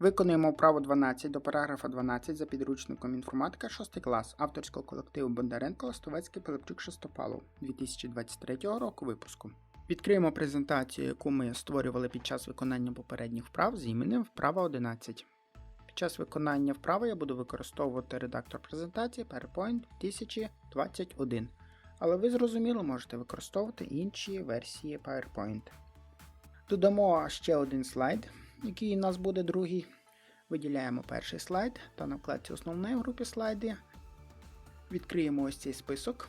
Виконуємо вправу 12 до параграфа 12 за підручником інформатика 6 клас авторського колективу Бондаренко Ластовецький Пилипчук Шестопалов 2023 року випуску. Відкриємо презентацію, яку ми створювали під час виконання попередніх вправ з іменем вправа 11. Під час виконання вправи я буду використовувати редактор презентації PowerPoint 2021. Але ви зрозуміло можете використовувати інші версії PowerPoint. Додамо ще один слайд, який у нас буде другий. Виділяємо перший слайд та на вкладці основної в групі слайди. Відкриємо ось цей список.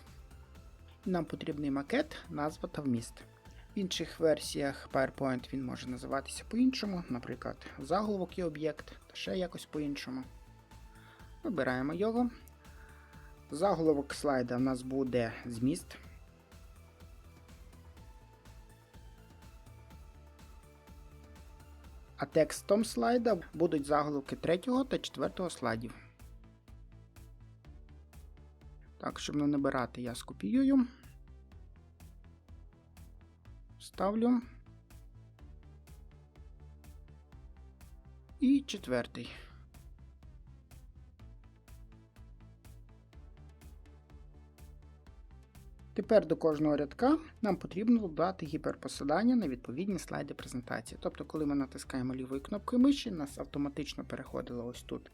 Нам потрібний макет, назва та вміст. В інших версіях PowerPoint він може називатися по-іншому, наприклад, заголовок і об'єкт, та ще якось по-іншому. Вибираємо його. Заголовок слайда у нас буде зміст. А текстом слайда будуть заголовки 3 та 4 слайдів. Так, щоб не набирати, я скопіюю. Ставлю. І четвертий. Тепер до кожного рядка нам потрібно додати гіперпосилання на відповідні слайди презентації. Тобто, коли ми натискаємо лівою кнопкою миші, нас автоматично переходило ось тут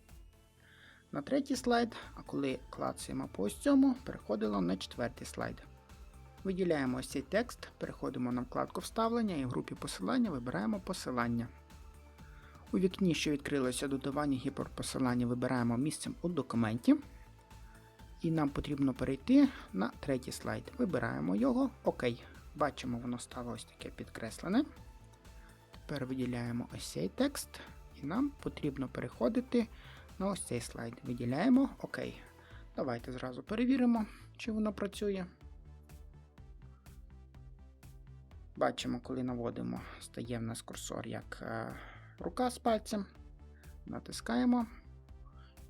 на третій слайд, а коли клацаємо по ось цьому, переходило на четвертий слайд. Виділяємо ось цей текст, переходимо на вкладку Вставлення і в групі посилання вибираємо посилання. У вікні, що відкрилося додавання гіперпосилання, вибираємо місцем у документі. І нам потрібно перейти на третій слайд. Вибираємо його. ОК. Бачимо, воно стало ось таке підкреслене. Тепер виділяємо ось цей текст, і нам потрібно переходити на ось цей слайд. Виділяємо ОК. Давайте зразу перевіримо, чи воно працює. Бачимо, коли наводимо, стає в нас курсор як е, рука з пальцем. Натискаємо.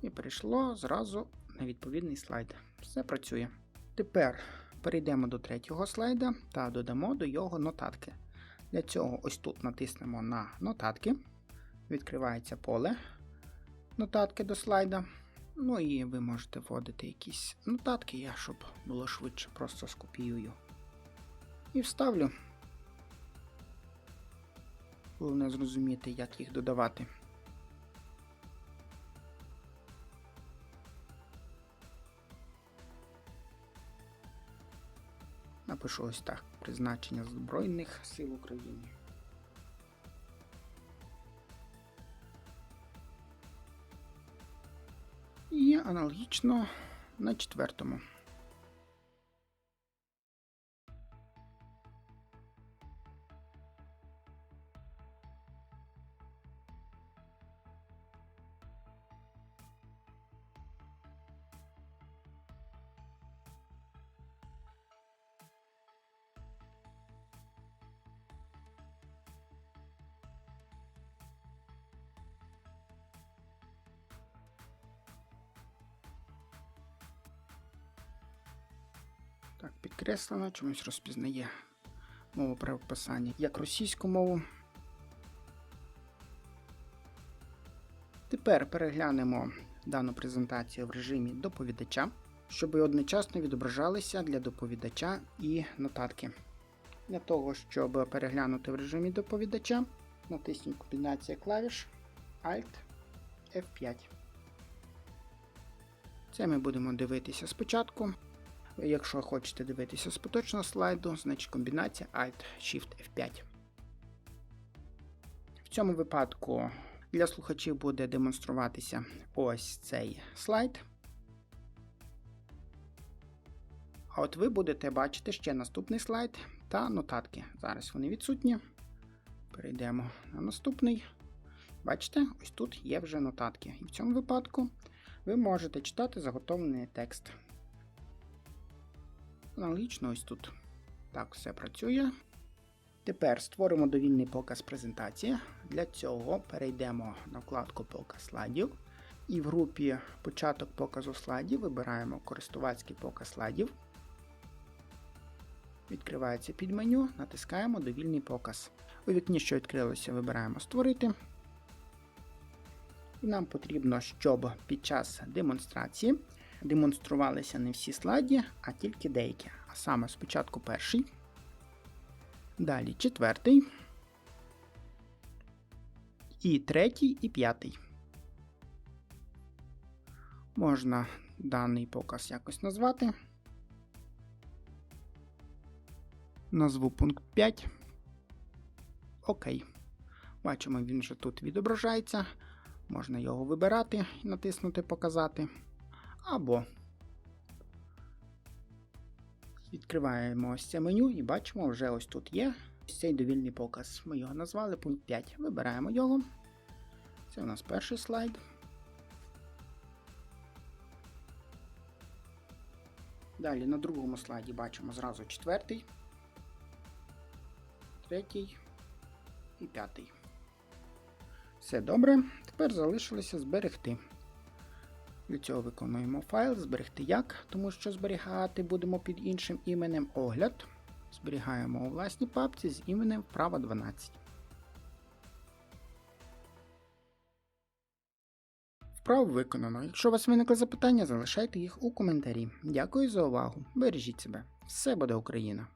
І перейшло зразу на відповідний слайд. Все працює. Тепер перейдемо до третього слайда та додамо до його нотатки. Для цього ось тут натиснемо на нотатки. Відкривається поле нотатки до слайда. Ну і ви можете вводити якісь нотатки, я щоб було швидше, просто скопіюю. І вставлю. Головне зрозуміти, як їх додавати. Напишу ось так: призначення Збройних сил України. І аналогічно на четвертому. Так, підкреслено, чомусь розпізнає мову правописання як російську мову. Тепер переглянемо дану презентацію в режимі доповідача, щоб одночасно відображалися для доповідача і нотатки. Для того, щоб переглянути в режимі доповідача, натисніть комбінація клавіш Alt F5. Це ми будемо дивитися спочатку. Якщо хочете дивитися з поточного слайду, значить комбінація Alt-Shift F5. В цьому випадку для слухачів буде демонструватися ось цей слайд. А от ви будете бачити ще наступний слайд та нотатки. Зараз вони відсутні. Перейдемо на наступний. Бачите, ось тут є вже нотатки. І в цьому випадку ви можете читати заготовлений текст. Аналогічно ось тут. Так, все працює. Тепер створимо довільний показ презентації. Для цього перейдемо на вкладку Показ слайдів. І в групі Початок показу слайдів вибираємо користувацький показ слайдів. Відкривається підменю, натискаємо Довільний показ. У вікні, що відкрилося, вибираємо Створити. І нам потрібно, щоб під час демонстрації демонструвалися не всі слайди, а тільки деякі. А саме спочатку перший, далі четвертий, і третій, і п'ятий. Можна даний показ якось назвати. Назву пункт 5. Окей. Бачимо, він вже тут відображається. Можна його вибирати і натиснути Показати. Або відкриваємо ось це меню і бачимо, вже ось тут є ось цей довільний показ. Ми його назвали пункт 5. Вибираємо його. Це у нас перший слайд. Далі на другому слайді бачимо зразу четвертий, третій і п'ятий. Все добре. Тепер залишилося зберегти. Для цього виконуємо файл, зберегти як, тому що зберігати будемо під іншим іменем огляд. Зберігаємо у власній папці з іменем вправа 12. Вправо виконано. Якщо у вас виникли запитання, залишайте їх у коментарі. Дякую за увагу. Бережіть себе. Все буде Україна!